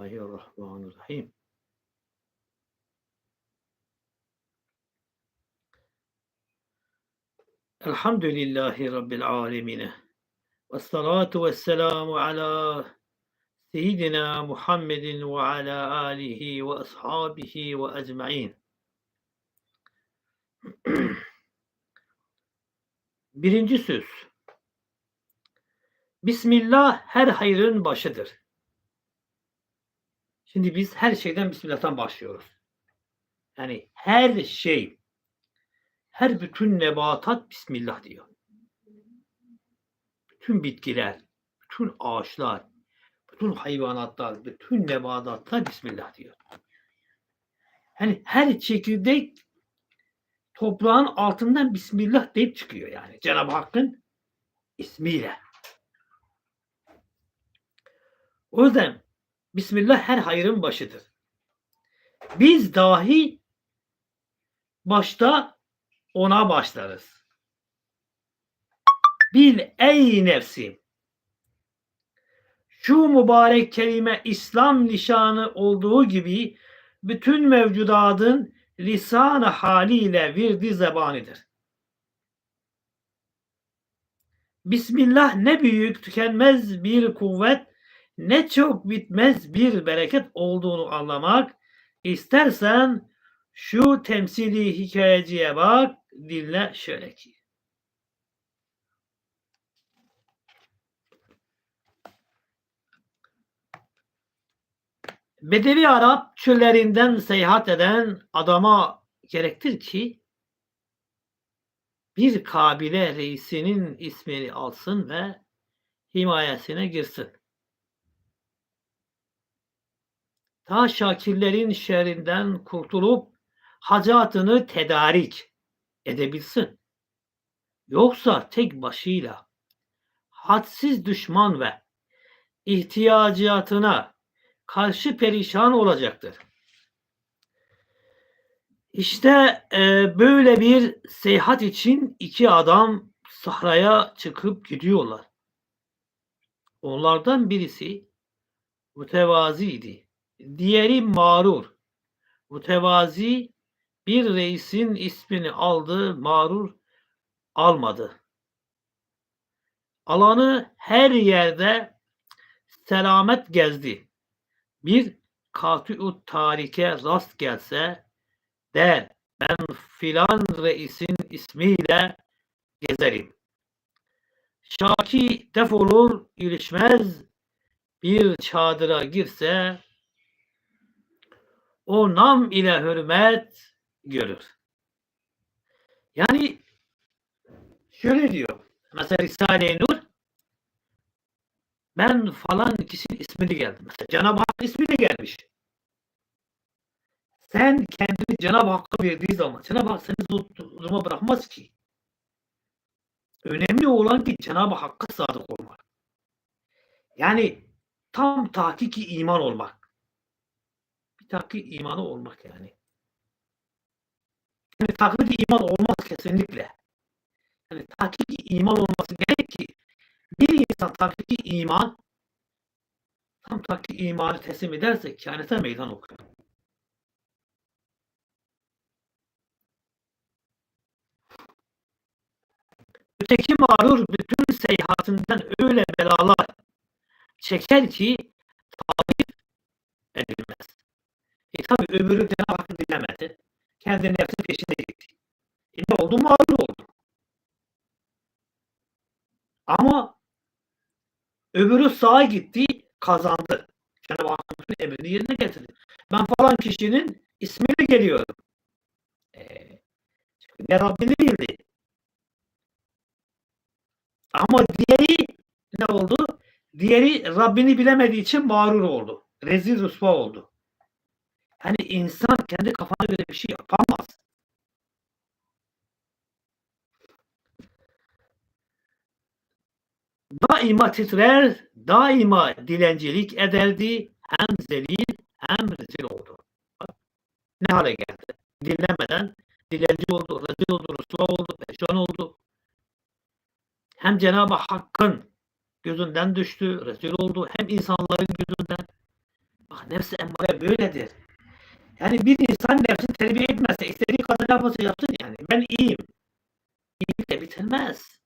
Bismillahirrahmanirrahim. Elhamdülillahi Rabbil alemine. Ve salatu ve selamu ala seyyidina Muhammedin ve ala alihi ve ashabihi ve ecma'in. Birinci söz. Bismillah her hayrın başıdır. Şimdi biz her şeyden Bismillah'tan başlıyoruz. Yani her şey, her bütün nebatat Bismillah diyor. Bütün bitkiler, bütün ağaçlar, bütün hayvanatlar, bütün nebatatlar Bismillah diyor. Yani her çekirdek toprağın altından Bismillah deyip çıkıyor yani. Cenab-ı Hakk'ın ismiyle. O yüzden Bismillah her hayrın başıdır. Biz dahi başta ona başlarız. Bil ey nefsim. Şu mübarek kelime İslam nişanı olduğu gibi bütün mevcudatın lisan haliyle virdi zebanidir. Bismillah ne büyük tükenmez bir kuvvet ne çok bitmez bir bereket olduğunu anlamak istersen şu temsili hikayeciye bak dinle şöyle ki. Bedevi Arap çöllerinden seyahat eden adama gerektir ki bir kabile reisinin ismini alsın ve himayesine girsin. Ta şakirlerin şerrinden kurtulup hacatını tedarik edebilsin. Yoksa tek başıyla hadsiz düşman ve ihtiyacatına karşı perişan olacaktır. İşte e, böyle bir seyahat için iki adam sahraya çıkıp gidiyorlar. Onlardan birisi mütevaziydi. Diğeri mağrur. Mütevazi bir reisin ismini aldı, mağrur almadı. Alanı her yerde selamet gezdi. Bir katü tarike rast gelse der ben filan reisin ismiyle gezerim. Şaki defolur ilişmez bir çadıra girse o nam ile hürmet görür. Yani şöyle diyor. Mesela Risale-i Nur ben falan kişinin ismini geldim. Mesela Cenab-ı Hak ismi de gelmiş. Sen kendini Cenab-ı Hakk'a verdiği zaman Cenab-ı Hak seni duruma bırakmaz ki. Önemli olan ki Cenab-ı Hakk'a sadık olmak. Yani tam tahkiki iman olmak. Tahkik imanı olmak yani. Yani tahkiki iman olmaz kesinlikle. Yani tahkiki iman olması gerek ki bir insan tahkiki iman tam tahkiki imanı teslim ederse kehanete meydan okuyor. Öteki mağrur bütün seyahatinden öyle belalar çeker ki tarif edilmez. E tabi öbürü Cenab-ı Hakk'ı dinlemedi. Kendi nefsi peşinde gitti. E ne oldu? Mağrur oldu. Ama öbürü sağa gitti, kazandı. Cenab-ı Hakk'ın emrini yerine getirdi. Ben falan kişinin ismini geliyorum. E, ne Rabbini bildi. Ama diğeri ne oldu? Diğeri Rabbini bilemediği için mağrur oldu. Rezil rüsva oldu. Yani insan kendi kafana göre bir şey yapamaz. Daima titrer, daima dilencilik ederdi. Hem zelil hem rezil oldu. Bak, ne hale geldi? Dinlemeden dilenci oldu, rezil oldu, rüsva oldu, perişan oldu. Hem Cenab-ı Hakk'ın gözünden düştü, rezil oldu. Hem insanların gözünden. Bak nefsi emmare böyledir. Yani bir insan nefsini terbiye etmezse istediği kadar yaparsa yapsın yani. Ben iyiyim. İyilikle bitirmez.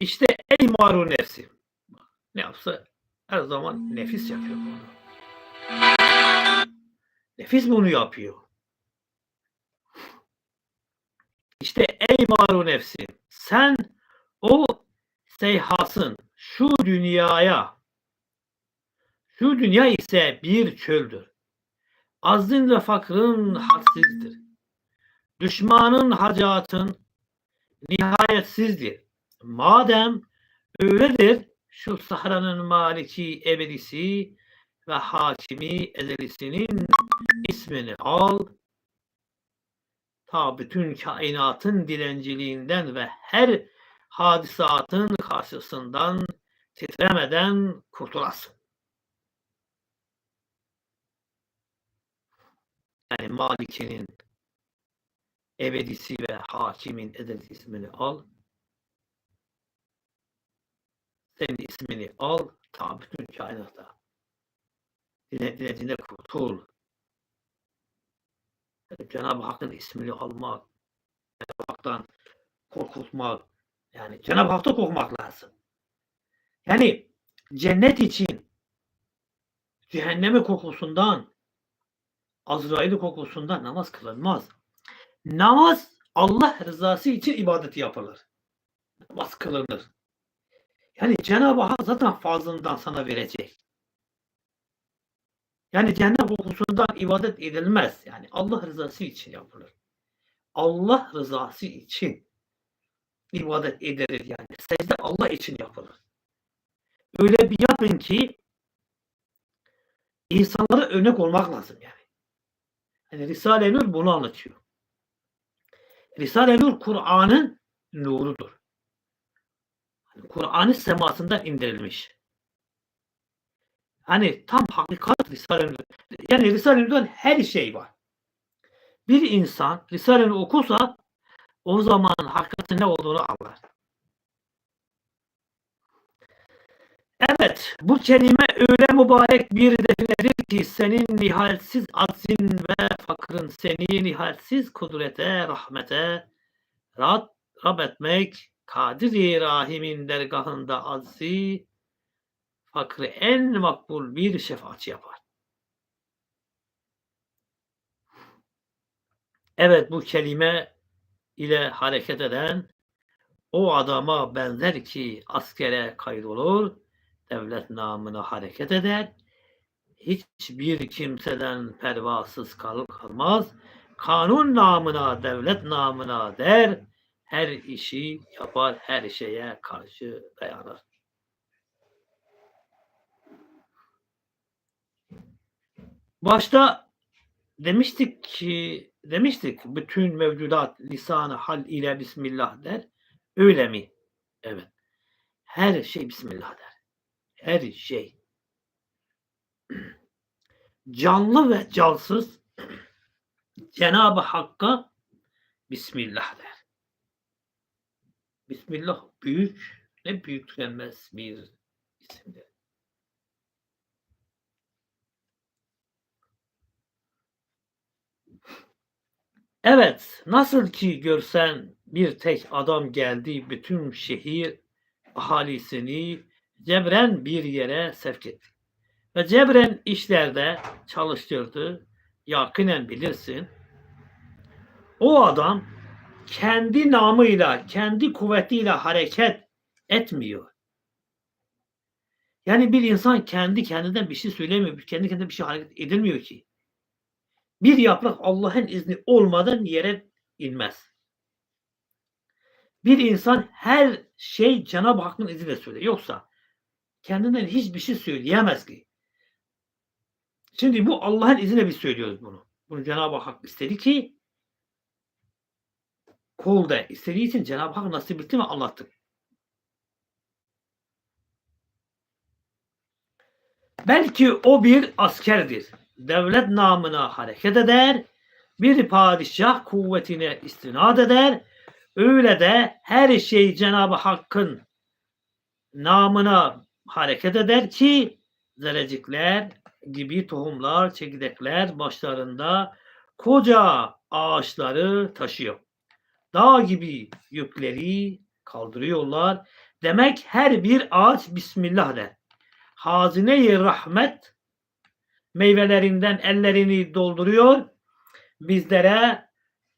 İşte ey maru nefsi. Ne yapsa her zaman nefis yapıyor bunu. Nefis bunu yapıyor. İşte ey maru nefsi sen o seyhasın şu dünyaya şu dünya ise bir çöldür. Azdın ve fakrın hadsizdir. Düşmanın hacatın nihayetsizdir. Madem öyledir şu sahranın maliki ebedisi ve hakimi ezelisinin ismini al. Ta bütün kainatın dilenciliğinden ve her hadisatın karşısından titremeden kurtulasın. Yani Malik'inin ebedisi ve hakimin ezeli ismini al. Senin ismini al. Ta bütün kainatta. Dile, dilediğinde kurtul. Yani Cenab-ı Hakk'ın ismini almak, Cenab-ı Hak'tan korkutmak, yani Cenab-ı Hak'ta korkmak lazım. Yani cennet için cehennemi kokusundan, Azrail'i kokusundan namaz kılınmaz. Namaz Allah rızası için ibadeti yapılır. Namaz kılınır. Yani Cenab-ı Hak zaten fazlından sana verecek. Yani cennet kokusundan ibadet edilmez. Yani Allah rızası için yapılır. Allah rızası için ibadet edilir yani. Secde Allah için yapılır. Öyle bir yapın ki insanlara örnek olmak lazım yani. Yani Risale-i Nur bunu anlatıyor. Risale-i Nur Kur'an'ın nurudur. Kur'an'ın semasından indirilmiş. Hani tam hakikat Risale-i. Yani Risale-i Nur'dan her şey var. Bir insan Risale-i Nur okursa o zaman hakikatin ne olduğunu anlar. Evet, bu kelime öyle mübarek bir definedir ki senin nihayetsiz aczin ve fakrın seni nihayetsiz kudrete, rahmete rad, rab etmek, kadir Rahim'in dergahında azzi, fakrı en makbul bir şefaatçi yapar. Evet bu kelime ile hareket eden o adama benzer ki askere kaydolur, devlet namına hareket eder, hiçbir kimseden pervasız kal kalmaz, kanun namına, devlet namına der, her işi yapar, her şeye karşı dayanır. Başta demiştik ki demiştik bütün mevcudat lisanı hal ile Bismillah der. Öyle mi? Evet. Her şey Bismillah der. Her şey. Canlı ve cansız Cenab-ı Hakk'a Bismillah der. Bismillah büyük, ne büyük tükenmez bir isimdir. Evet, nasıl ki görsen bir tek adam geldi bütün şehir ahalisini cebren bir yere sevk etti. Ve cebren işlerde çalıştırdı. Yakinen bilirsin. O adam kendi namıyla, kendi kuvvetiyle hareket etmiyor. Yani bir insan kendi kendinden bir şey söylemiyor, kendi kendine bir şey hareket edilmiyor ki. Bir yaprak Allah'ın izni olmadan yere inmez. Bir insan her şey Cenab-ı Hakk'ın izniyle söyler. Yoksa kendinden hiçbir şey söyleyemez ki. Şimdi bu Allah'ın izniyle biz söylüyoruz bunu. Bunu Cenab-ı Hak istedi ki kulda istediği için Cenab-ı Hak nasip etti ve anlattık. Belki o bir askerdir devlet namına hareket eder, bir padişah kuvvetine istinad eder, öyle de her şey Cenab-ı Hakk'ın namına hareket eder ki zerrecikler gibi tohumlar, çekirdekler başlarında koca ağaçları taşıyor. Dağ gibi yükleri kaldırıyorlar. Demek her bir ağaç Bismillah der. Hazine-i rahmet meyvelerinden ellerini dolduruyor. Bizlere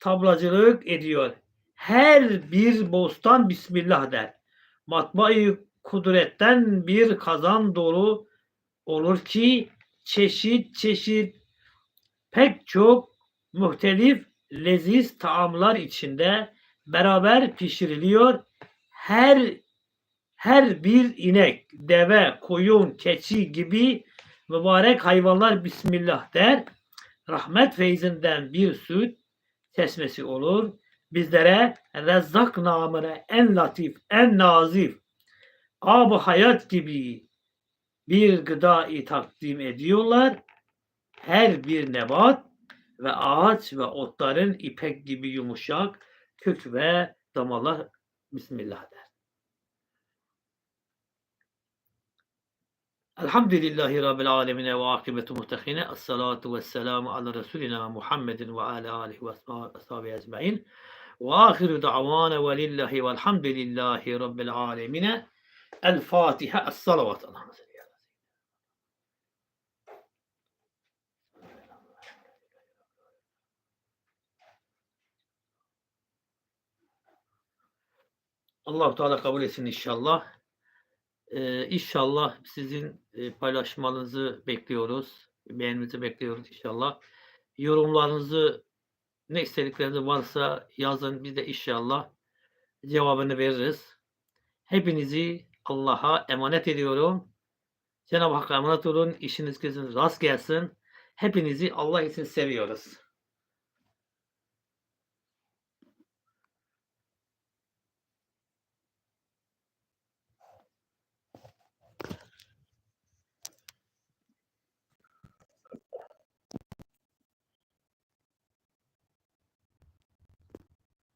tablacılık ediyor. Her bir bostan Bismillah der. Matbaa-i kudretten bir kazan dolu olur ki çeşit çeşit pek çok muhtelif leziz taamlar içinde beraber pişiriliyor. Her her bir inek, deve, koyun, keçi gibi mübarek hayvanlar Bismillah der. Rahmet feyzinden bir süt çeşmesi olur. Bizlere Rezzak namına en latif, en nazif, ab hayat gibi bir gıdayı takdim ediyorlar. Her bir nebat ve ağaç ve otların ipek gibi yumuşak kök ve damalar Bismillah der. Elhamdülillahi Rabbil alemine ve akibetu muhtekine. Esselatu ve selamu ala Resulina Muhammedin ve ala alihi ve ashabi ecmain. Ve ahiru da'vana ve lillahi velhamdülillahi Rabbil alemine. El Fatiha. Es salavat. Allah'ım Allah Teala kabul etsin inşallah. Ee, inşallah sizin e, paylaşmanızı bekliyoruz. Beğeninizi bekliyoruz inşallah. Yorumlarınızı ne istedikleriniz varsa yazın. Biz de inşallah cevabını veririz. Hepinizi Allah'a emanet ediyorum. Cenab-ı Hakk'a emanet olun. İşiniz gözünüz rast gelsin. Hepinizi Allah için seviyoruz.